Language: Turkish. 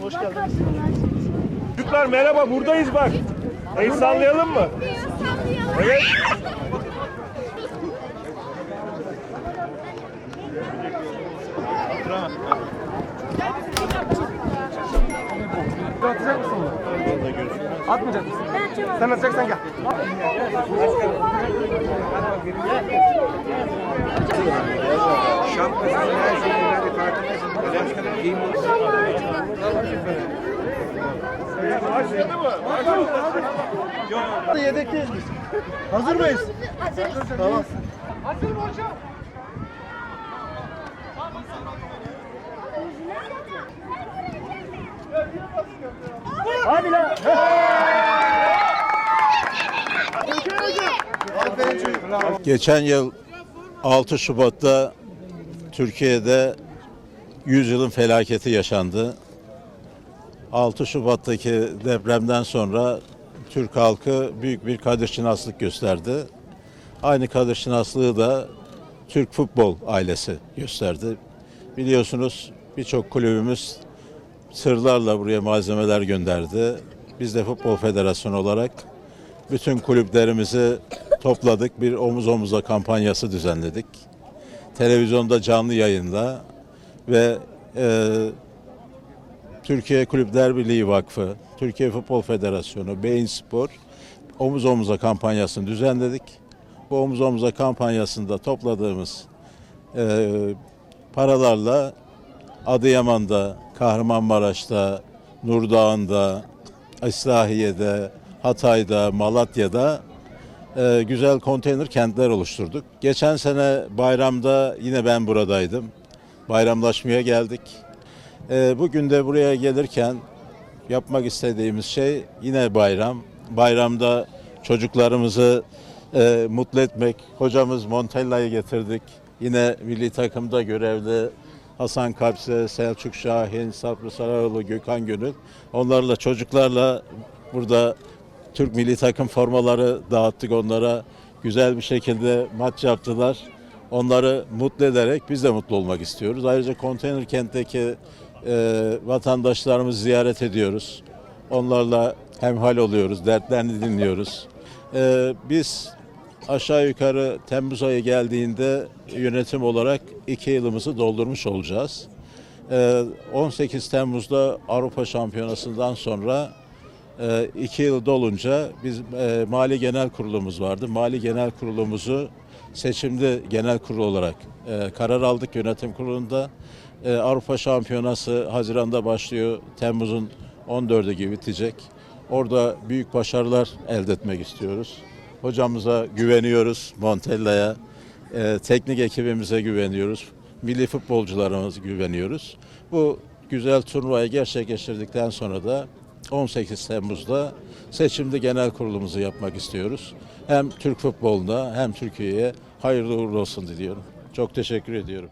hoş geldiniz. Çocuklar merhaba buradayız bak. El sallayalım mı? Evet. Atacak mısın bunu? Atmayacak mısın? Sen atacaksan gel. Mı? Başladı. Yedekteyiz. Hazır mıyız? Tamam. Hadi lan. Geçen yıl 6 Şubat'ta Türkiye'de 100 yılın felaketi yaşandı. 6 Şubat'taki depremden sonra Türk halkı büyük bir kadirşinaslık gösterdi. Aynı kadirşinaslığı da Türk futbol ailesi gösterdi. Biliyorsunuz birçok kulübümüz sırlarla buraya malzemeler gönderdi. Biz de Futbol Federasyonu olarak bütün kulüplerimizi topladık. Bir omuz omuza kampanyası düzenledik. Televizyonda canlı yayında ve e, Türkiye Kulüpler Birliği Vakfı, Türkiye Futbol Federasyonu, Beyin Spor omuz omuza kampanyasını düzenledik. Bu omuz omuza kampanyasında topladığımız e, paralarla Adıyaman'da, Kahramanmaraş'ta, Nurdağ'ında, İslahiye'de, Hatay'da, Malatya'da e, güzel konteyner kentler oluşturduk. Geçen sene bayramda yine ben buradaydım. Bayramlaşmaya geldik. E, bugün de buraya gelirken yapmak istediğimiz şey yine bayram. Bayramda çocuklarımızı e, mutlu etmek. Hocamız Montella'yı getirdik. Yine milli takımda görevli Hasan Kapse, Selçuk Şahin, Sabri Sarayoğlu, Gökhan Gönül. Onlarla çocuklarla burada Türk milli takım formaları dağıttık onlara. Güzel bir şekilde maç yaptılar. Onları mutlu ederek biz de mutlu olmak istiyoruz. Ayrıca konteyner kentteki e, vatandaşlarımızı ziyaret ediyoruz. Onlarla hemhal oluyoruz, dertlerini dinliyoruz. E, biz aşağı yukarı Temmuz ayı geldiğinde yönetim olarak iki yılımızı doldurmuş olacağız. E, 18 Temmuz'da Avrupa Şampiyonası'ndan sonra e, iki yıl dolunca biz e, Mali Genel Kurulumuz vardı. Mali Genel Kurulumuzu seçimli genel kurul olarak e, karar aldık yönetim kurulunda. E, Avrupa Şampiyonası Haziran'da başlıyor. Temmuz'un 14'ü gibi bitecek. Orada büyük başarılar elde etmek istiyoruz. Hocamıza güveniyoruz, Montella'ya, teknik ekibimize güveniyoruz, milli futbolcularımıza güveniyoruz. Bu güzel turnuvayı gerçekleştirdikten sonra da 18 Temmuz'da seçimli genel kurulumuzu yapmak istiyoruz. Hem Türk futboluna hem Türkiye'ye hayırlı uğurlu olsun diliyorum. Çok teşekkür ediyorum.